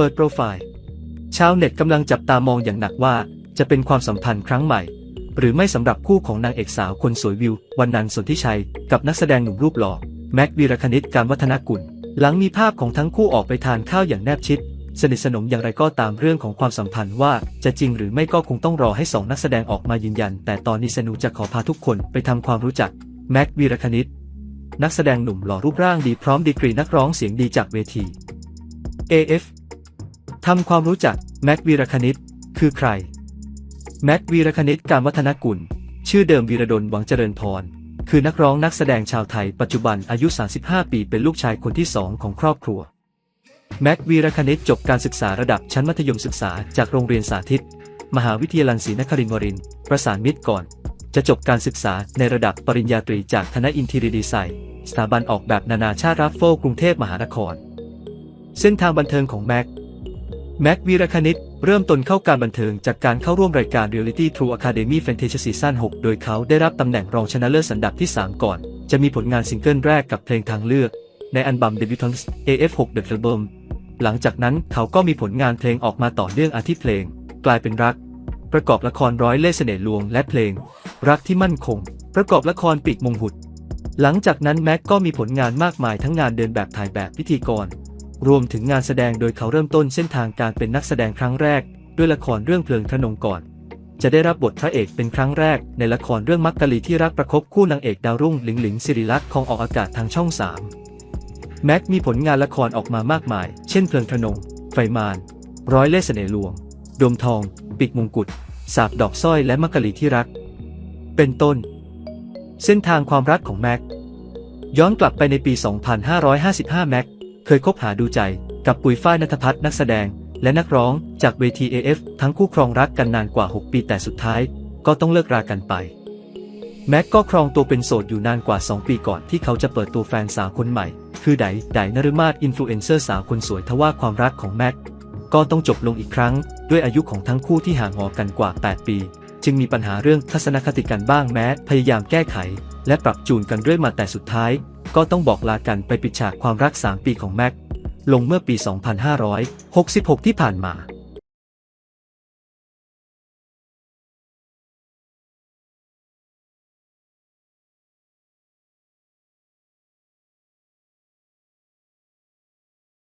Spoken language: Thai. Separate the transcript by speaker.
Speaker 1: เปิดโปรไฟล์ ชาวเน็ตกำลังจับตามองอย่างหนักว่า จะเป็นความสัมพันธ์ครั้งใหม่ หรือไม่สำหรับคู่ของนางเอกสาวคนสวยวิววันนันสนทิชัย กับนักแสดงหนุ่มรูปหล่อแม็กวีรคณิตการวัฒนกุล หลังมีภาพของทั้งคู่ออกไปทานข้าวอย่างแนบชิด สนิทสนมอย่างไรก็ตามเรื่องของความสัมพันธ์ว่าจะจริงหรือไม่ก็คงต้องรอให้สองนักแสดงออกมายืนยัน แต่ตอนนี้สนุจะขอพาทุกคนไปทำความรู้จักแม็กวีรคณิตนักแสดงหนุ่มหล่อรูปร่างดีพร้อมดีกรีนักร้องเสียงดีจากเวที AF ทำความรู้จักแม็กวีรคณิต คือใคร แม็กวีรคณิตการวัฒนกุล ชื่อเดิมวีรดลหวังเจริญพร คือนักร้องนักแสดงชาวไทยปัจจุบันอายุ 35 ปีเป็นลูกชายคนที่สองของครอบครัว แม็กวีรคณิตจบการศึกษาระดับชั้นมัธยมศึกษาจากโรงเรียนสาธิต มหาวิทยาลัยศรีนครินทร์วรินทร์ประสานมิตรก่อน จะจบการศึกษาในระดับปริญญาตรีจากคณะอินทีเรียดีไซน์สถาบันออกแบบนานาชาติรัฟโฟกรุงเทพมหานคร เส้นทางบันเทิงของแม็ก แม็กวีรคณิต เริ่มต้นเข้าการบันเทิงจากการเข้าร่วมรายการ Reality True Academy Fantasia Season 6 โดยเขาได้รับตำแหน่งรองชนะเลิศสันดับที่ 3 ก่อน จะมีผลงานซิงเกิลแรกกับเพลงทางเลือก ในอัลบั้มเดบิวต์ AF6 The Album หลังจากนั้นเขาก็มีผลงานเพลงออกมาต่อเนื่องอาทิเพลง กลายเป็นรัก ประกอบละครร้อยเล่ห์เสน่ห์ลวงและเพลง รักที่มั่นคง ประกอบละครปีกมงหุดหลังจากนั้นแม็กก็มีผลงานมากมายทั้งงานเดินแบบถ่ายแบบพิธีกร รวมถึงงานแสดงโดยเขาเริ่มต้นเส้นทางการเป็นนักแสดงครั้งแรก ด้วยละครเรื่องเพลิงทนงก่อน จะได้รับบทพระเอกเป็นครั้งแรก ในละครเรื่องมักกะลีที่รักประคบคู่นางเอกดาวรุ่งหลิงหลิงสิริลักษณ์ของออกอากาศทางช่อง 3 แม็กมีผลงานละครออกมามากมาย เช่นเพลิงทนง ไฟมารร้อยเล่เสน่ห์ลวงดวมทอง ปิกมงกุฎสาบดอกสร้อยและมักกะลีที่รัก เป็นต้น เส้นทางความรักของแม็กย้อนกลับไปในปี 2555 แม็ก เคยคบหาดูใจกับปุ๋ยฝ้ายนัทพัฒน์นักแสดง และนักร้องจากเวที AF ทั้งคู่ครองรักกันนานกว่า 6 ปีแต่สุดท้าย ก็ต้องเลิกรากันไป แม็กก็ครองตัวเป็นโสดอยู่นานกว่า 2 ปีก่อนที่เขาจะเปิดตัวแฟนสาวคนใหม่ คือไดไดนฤมาศอินฟลูเอนเซอร์สาวคนสวยทว่าความรักของแม็กก็ต้องจบลงอีกครั้ง ด้วยอายุของทั้งคู่ที่ห่างหอกันกว่า 8 ปี จึงมีปัญหาเรื่องทัศนคติกันบ้างแม้ พยายามแก้ไข และปรับจูนกันเรื่อยมาแต่สุดท้าย ก็ต้องบอกลากันไปปิดฉากความรัก 3 ปีของแม็กลงเมื่อปี 2566 ที่ผ่านมา